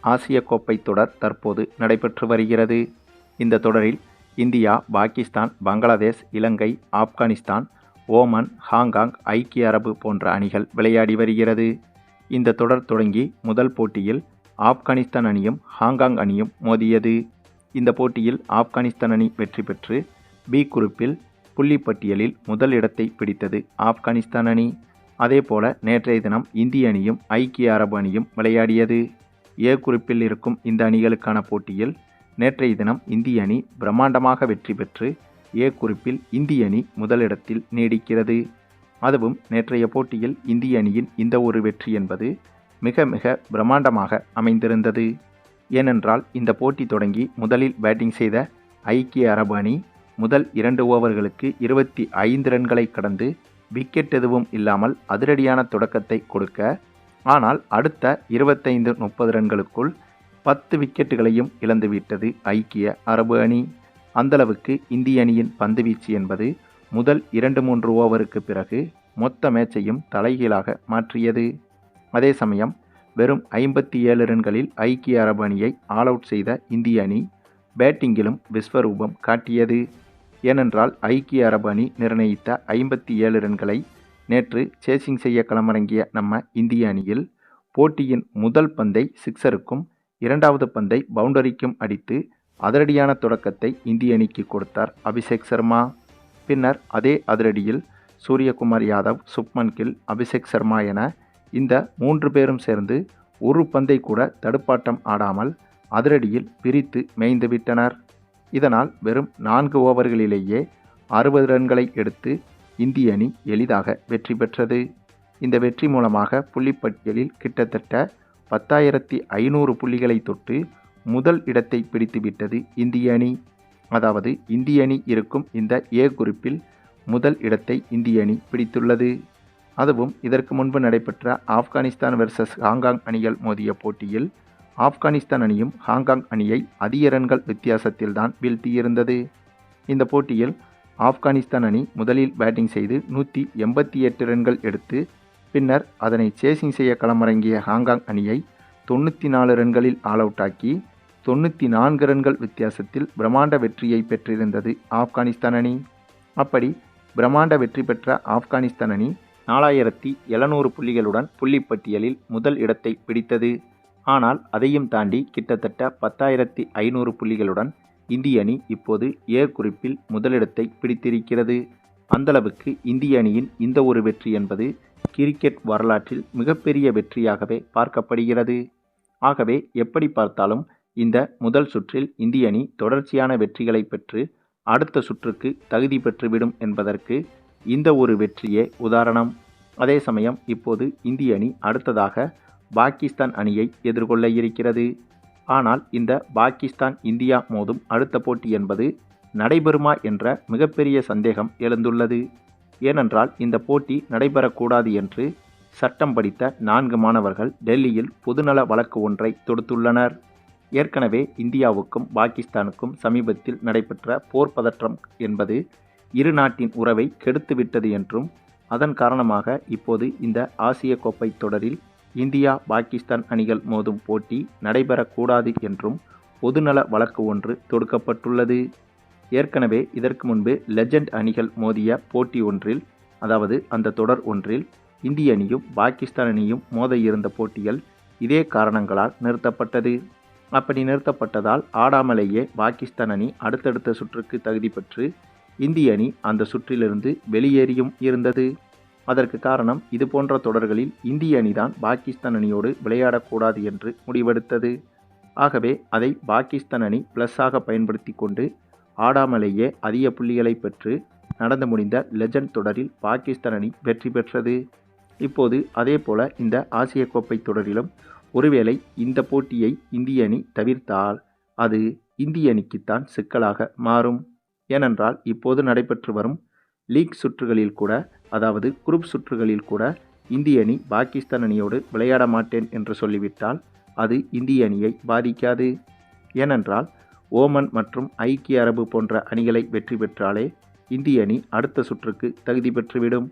ஆசிய கோப்பை தொடர் தற்போது நடைபெற்று வருகிறது. இந்த தொடரில் India Pakistan Bangladesh Ilangai Afghanistan Oman Hong Kong ஐக்கிய அரபு போன்ற அணிகள் விளையாடி வருகிறது. இந்த தொடர் தொடங்கி முதல் போட்டியில் ஆப்கானிஸ்தான் அணியும் ஹாங்காங் அணியும் மோதியது. இந்த போட்டியில் ஆப்கானிஸ்தான் அணி வெற்றி பெற்று பி குறிப்பில் புள்ளிப்பட்டியலில் முதல் இடத்தை பிடித்தது ஆப்கானிஸ்தான் அணி. அதேபோல நேற்றைய தினம் இந்திய அணியும் ஐக்கிய அரபு அணியும் விளையாடியது. ஏ குறிப்பில் இருக்கும் இந்த அணிகளுக்கான போட்டியில் நேற்றைய தினம் இந்திய அணி பிரம்மாண்டமாக வெற்றி பெற்று ஏ குறிப்பில் இந்திய அணி முதலிடத்தில் நீடிக்கிறது. அதுவும் நேற்றைய போட்டியில் இந்திய அணியின் இந்த ஒரு வெற்றி என்பது மிக மிக பிரம்மாண்டமாக அமைந்திருந்தது. ஏனென்றால் இந்த போட்டி தொடங்கி முதலில் பேட்டிங் செய்த ஐக்கிய அரபு அணி முதல் இரண்டு ஓவர்களுக்கு இருபத்தி ஐந்து ரன்களை கடந்து விக்கெட் எதுவும் இல்லாமல் அதிரடியான தொடக்கத்தை கொடுக்க ஆனால் அடுத்த இருபத்தைந்து முப்பது ரன்களுக்குள் பத்து விக்கெட்டுகளையும் இழந்துவிட்டது ஐக்கிய அரபு அணி. அந்தளவுக்கு இந்திய அணியின் பந்துவீச்சு என்பது முதல் இரண்டு மூன்று ஓவருக்கு பிறகு மொத்த மேட்சையும் தலைகீழாக மாற்றியது. அதே சமயம் வெறும் ஐம்பத்தி ஏழு ரன்களில் ஐக்கிய அரபு அணியை ஆல் அவுட் செய்த இந்திய அணி பேட்டிங்கிலும் விஸ்வரூபம் காட்டியது. ஏனென்றால் ஐக்கிய அரபு அணி நிர்ணயித்த ஐம்பத்தி ஏழு ரன்களை நேற்று சேசிங் செய்ய களமிறங்கிய நம்ம இந்திய அணியில் போட்டியின் முதல் பந்தை சிக்ஸருக்கும் இரண்டாவது பந்தை பவுண்டரிக்கும் அடித்து அதிரடியான தொடக்கத்தை இந்திய அணிக்கு கொடுத்தார் அபிஷேக் சர்மா. பின்னர் அதே அதிரடியில் சூரியகுமார் யாதவ் சுப்மன் கில் அபிஷேக் சர்மா என இந்த மூன்று பேரும் சேர்ந்து ஒரு பந்தை கூட தடுப்பாட்டம் ஆடாமல் அதிரடியில் பிரித்து மேய்ந்துவிட்டனர். இதனால் வெறும் நான்கு ஓவர்களிலேயே அறுபது ரன்களை எடுத்து இந்திய அணி எளிதாக வெற்றி பெற்றது. இந்த வெற்றி மூலமாக புள்ளிப்பட்டியலில் கிட்டத்தட்ட பத்தாயிரத்தி ஐநூறு புள்ளிகளை தொட்டு முதல் இடத்தை பிடித்துவிட்டது இந்திய அணி. அதாவது இந்திய அணி இருக்கும் இந்த ஏ குறிப்பில் முதல் இடத்தை இந்திய அணி பிடித்துள்ளது. அதுவும் இதற்கு முன்பு நடைபெற்ற ஆப்கானிஸ்தான் வெர்சஸ் ஹாங்காங் அணிகள் மோதிய போட்டியில் ஆப்கானிஸ்தான் அணியும் ஹாங்காங் அணியை அதிக ரன்கள் வித்தியாசத்தில்தான் வீழ்த்தியிருந்தது. இந்த போட்டியில் ஆப்கானிஸ்தான் அணி முதலில் பேட்டிங் செய்து நூற்றி எண்பத்தி எட்டு ரன்கள் எடுத்து பின்னர் அதனை சேசிங் செய்ய களமிறங்கிய ஹாங்காங் அணியை தொண்ணூற்றி நாலு ரன்களில் ஆல் அவுட் ஆக்கி தொண்ணூற்றி நான்கு ரன்கள் வித்தியாசத்தில் பிரம்மாண்ட வெற்றியை பெற்றிருந்தது ஆப்கானிஸ்தான் அணி. அப்படி பிரம்மாண்ட வெற்றி பெற்ற ஆப்கானிஸ்தான் அணி நாலாயிரத்தி எழுநூறு புள்ளிகளுடன் புள்ளிப்பட்டியலில் முதல் இடத்தை பிடித்தது. ஆனால் அதையும் தாண்டி கிட்டத்தட்ட பத்தாயிரத்தி ஐநூறு புள்ளிகளுடன் இந்திய அணி இப்போது ஏ குறிப்பில் முதலிடத்தை பிடித்திருக்கிறது. அந்தளவுக்கு இந்திய அணியின் இந்த ஒரு வெற்றி என்பது கிரிக்கெட் வரலாற்றில் மிகப்பெரிய வெற்றியாகவே பார்க்கப்படுகிறது. ஆகவே எப்படி பார்த்தாலும் இந்த முதல் சுற்றில் இந்திய அணி தொடர்ச்சியான வெற்றிகளை பெற்று அடுத்த சுற்றுக்கு தகுதி பெற்றுவிடும் என்பதற்கு இந்த ஒரு வெற்றியே உதாரணம். அதே சமயம் இப்போது இந்திய அணி அடுத்ததாக பாகிஸ்தான் அணியை எதிர்கொள்ள இருக்கிறது. ஆனால் இந்த பாகிஸ்தான் இந்தியா மோதும் அடுத்த போட்டி என்பது நடைபெறுமா என்ற மிகப்பெரிய சந்தேகம் எழுந்துள்ளது. ஏனென்றால் இந்த போட்டி நடைபெறக்கூடாது என்று சட்டம் படித்த நான்கு மாணவர்கள் டெல்லியில் பொதுநல வழக்கு ஒன்றை தொடுத்துள்ளனர். ஏற்கனவே இந்தியாவுக்கும் பாகிஸ்தானுக்கும் சமீபத்தில் நடைபெற்ற போர் பதற்றம் என்பது இரு நாட்டின் உறவை கெடுத்துவிட்டது என்றும் அதன் காரணமாக இப்போது இந்த ஆசிய கோப்பை தொடரில் இந்தியா பாகிஸ்தான் அணிகள் மோதும் போட்டி நடைபெறக்கூடாது என்றும் பொதுநல வழக்கு ஒன்று தொடுக்கப்பட்டுள்ளது. ஏற்கனவே இதற்கு முன்பு லெஜண்ட் அணிகள் மோதிய போட்டி ஒன்றில் அதாவது அந்த தொடர் ஒன்றில் இந்திய அணியும் பாகிஸ்தான் அணியும் மோத இருந்த போட்டிகள் இதே காரணங்களால் நிறுத்தப்பட்டது. அப்படி நிறுத்தப்பட்டதால் ஆடாமலேயே பாகிஸ்தான் அணி அடுத்தடுத்த சுற்றுக்கு தகுதி பெற்று இந்திய அணி அந்த சுற்றிலிருந்து வெளியேறியும் இருந்தது. அதற்கு காரணம் இது போன்ற தொடர்களில் இந்திய அணிதான் பாகிஸ்தான் அணியோடு விளையாடக்கூடாது என்று முடிவெடுத்தது. ஆகவே அதை பாகிஸ்தான் அணி ப்ளஸ்ஸாக பயன்படுத்தி கொண்டு ஆடாமலேயே அதிக புள்ளிகளை பெற்று நடந்து முடிந்த லெஜண்ட் தொடரில் பாகிஸ்தான் அணி வெற்றி பெற்றது. இப்போது அதே போல இந்த ஆசிய கோப்பை தொடரிலும் ஒருவேளை இந்த போட்டியை இந்திய அணி தவிர்த்தால் அது இந்திய அணிக்குத்தான் சிக்கலாக மாறும். ஏனென்றால் இப்போது நடைபெற்று வரும் லீக் சுற்றுகளில் கூட அதாவது குரூப் சுற்றுகளில் கூட இந்திய அணி பாகிஸ்தான் அணியோடு விளையாட மாட்டேன் என்று சொல்லிவிட்டால் அது இந்திய அணியை பாதிக்காது. ஏனென்றால் ஓமன் மற்றும் ஐக்கிய அரபு போன்ற அணிகளை வெற்றி பெற்றாலே இந்திய அணி அடுத்த சுற்றுக்கு தகுதி பெற்றுவிடும்.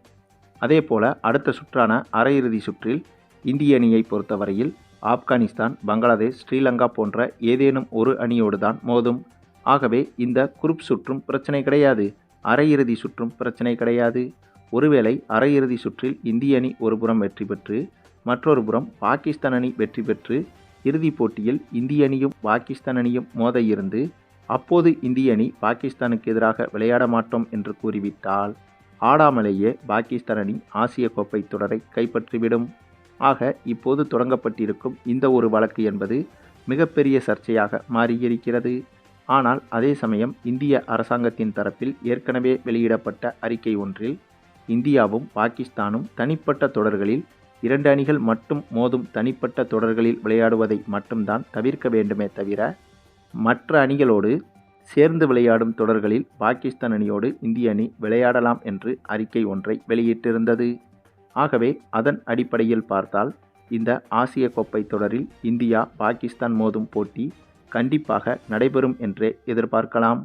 அதேபோல அடுத்த சுற்றான அரையிறுதி சுற்றில் இந்திய அணியை பொறுத்தவரையில் ஆப்கானிஸ்தான் பங்களாதேஷ் ஸ்ரீலங்கா போன்ற ஏதேனும் ஒரு அணியோடு தான் மோதும். ஆகவே இந்த குரூப் சுற்றும் பிரச்சனை கிடையாது. அரையிறுதி சுற்றும் பிரச்சனை கிடையாது. ஒருவேளை அரையிறுதி சுற்றில் இந்திய அணி ஒருபுறம் வெற்றி பெற்று மற்றொரு புறம் பாகிஸ்தான் அணி வெற்றி பெற்று இறுதிப் போட்டியில் இந்திய அணியும் பாகிஸ்தான் அணியும் மோத இருந்து அப்போது இந்திய அணி பாகிஸ்தானுக்கு எதிராக விளையாட மாட்டோம் என்று கூறிவிட்டால் ஆடாமலேயே பாகிஸ்தான் அணி ஆசிய கோப்பை தொடரை கைப்பற்றிவிடும். ஆக இப்போது தொடங்கப்பட்டிருக்கும் இந்த ஒரு வழக்கு என்பது மிகப்பெரிய சர்ச்சையாக மாறியிருக்கிறது. ஆனால் அதே சமயம் இந்திய அரசாங்கத்தின் தரப்பில் ஏற்கனவே வெளியிடப்பட்ட அறிக்கை ஒன்றில் இந்தியாவும் பாகிஸ்தானும் தனிப்பட்ட தொடர்களில் இரண்டு அணிகள் மட்டும் மோதும் தனிப்பட்ட தொடர்களில் விளையாடுவதை மட்டும்தான் தவிர்க்க வேண்டுமே தவிர மற்ற அணிகளோடு சேர்ந்து விளையாடும் தொடர்களில் பாகிஸ்தான் அணியோடு இந்திய அணி விளையாடலாம் என்று அறிக்கை ஒன்றை வெளியிட்டிருந்தது. ஆகவே அதன் அடிப்படையில் பார்த்தால் இந்த ஆசிய கோப்பை தொடரில் இந்தியா பாகிஸ்தான் மோதும் போட்டி கண்டிப்பாக நடைபெறும் என்றே எதிர்பார்க்கலாம்.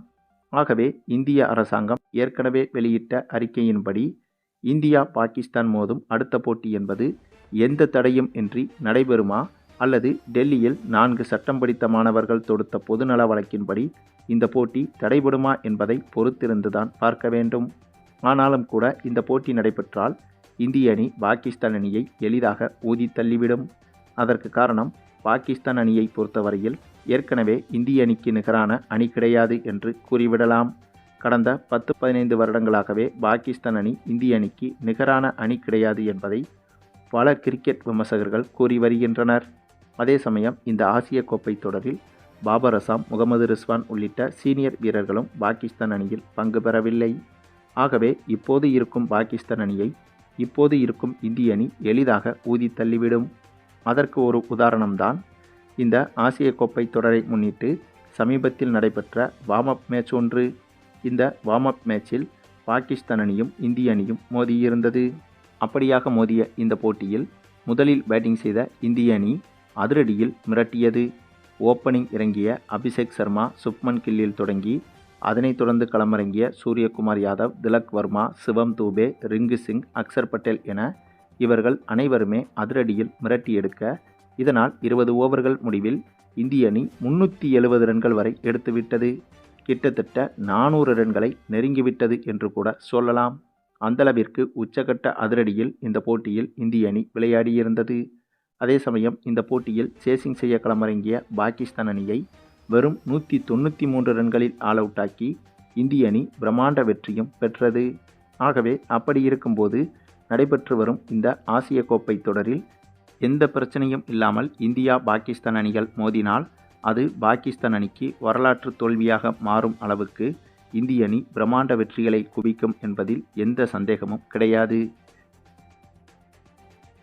ஆகவே இந்திய அரசாங்கம் ஏற்கனவே வெளியிட்ட அறிக்கையின்படி இந்தியா பாகிஸ்தான் மோதும் அடுத்த போட்டி என்பது எந்த தடையும் இன்றி நடைபெறுமா? அல்லது டெல்லியில் நான்கு சட்டம் படித்த மாணவர்கள் தொடுத்த பொதுநல வழக்கின்படி இந்த போட்டி தடைபடுமா என்பதை பொறுத்திருந்துதான் பார்க்க வேண்டும். ஆனாலும் கூட இந்த போட்டி நடைபெற்றால் இந்திய அணி பாகிஸ்தான் அணியை எளிதாக ஊதி தள்ளிவிடும். அதற்கு காரணம் பாகிஸ்தான் அணியை பொறுத்தவரையில் ஏற்கனவே இந்திய அணிக்கு நிகரான அணி கிடையாது என்று கூறிவிடலாம். கடந்த பத்து பதினைந்து வருடங்களாகவே பாகிஸ்தான் அணி இந்திய அணிக்கு நிகரான அணி கிடையாது என்பதை பல கிரிக்கெட் விமர்சகர்கள் கூறி வருகின்றனர். அதே சமயம் இந்த ஆசிய கோப்பை தொடரில் பாபர் அசாம் முகமது ரிஸ்வான் உள்ளிட்ட சீனியர் வீரர்களும் பாகிஸ்தான் அணியில் பங்கு பெறவில்லை. ஆகவே இப்போது இருக்கும் பாகிஸ்தான் அணியை இப்போது இருக்கும் இந்திய அணி எளிதாக ஊதி தள்ளிவிடும். அதற்கு ஒரு உதாரணம்தான் இந்த ஆசிய கோப்பை தொடரை முன்னிட்டு சமீபத்தில் நடைபெற்ற வார்ம் அப் மேட்ச் ஒன்று. இந்த வார்ம் அப் மேட்சில் பாகிஸ்தான் அணியும் இந்திய அணியும் மோதியிருந்தது. அப்படியாக மோதிய இந்த போட்டியில் முதலில் பேட்டிங் செய்த இந்திய அணி அதிரடியில் மிரட்டியது. ஓப்பனிங் இறங்கிய அபிஷேக் சர்மா சுப்மன் கில்லில் தொடங்கி அதனைத் தொடர்ந்து களமிறங்கிய சூரியகுமார் யாதவ் திலக் வர்மா சிவம் தூபே ரிங்கு சிங் அக்சர் பட்டேல் என இவர்கள் அனைவருமே அதிரடியில் மிரட்டி எடுக்க இதனால் இருபது ஓவர்கள் முடிவில் இந்திய அணி முன்னூற்றி எழுபது ரன்கள் வரை எடுத்துவிட்டது. கிட்டத்தட்ட நானூறு ரன்களை நெருங்கிவிட்டது என்று கூட சொல்லலாம். அந்தளவிற்கு உச்சகட்ட அதிரடியில் இந்த போட்டியில் இந்திய அணி விளையாடியிருந்தது. அதே சமயம் இந்த போட்டியில் சேசிங் செய்ய களமிறங்கிய பாகிஸ்தான் அணியை வெறும் நூற்றி தொண்ணூற்றி மூன்று ரன்களில் ஆல் அவுட் ஆக்கி இந்திய அணி பிரம்மாண்ட வெற்றியும் பெற்றது. ஆகவே அப்படி இருக்கும்போது நடைபெற்று வரும் இந்த ஆசிய கோப்பை தொடரில் எந்த பிரச்சனையும் இல்லாமல் இந்தியா பாகிஸ்தான் அணிகள் மோதினால் அது பாகிஸ்தான் அணிக்கு வரலாற்று தோல்வியாக மாறும் அளவுக்கு இந்திய அணி பிரம்மாண்ட வெற்றிகளை குவிக்கும் என்பதில் எந்த சந்தேகமும் கிடையாது.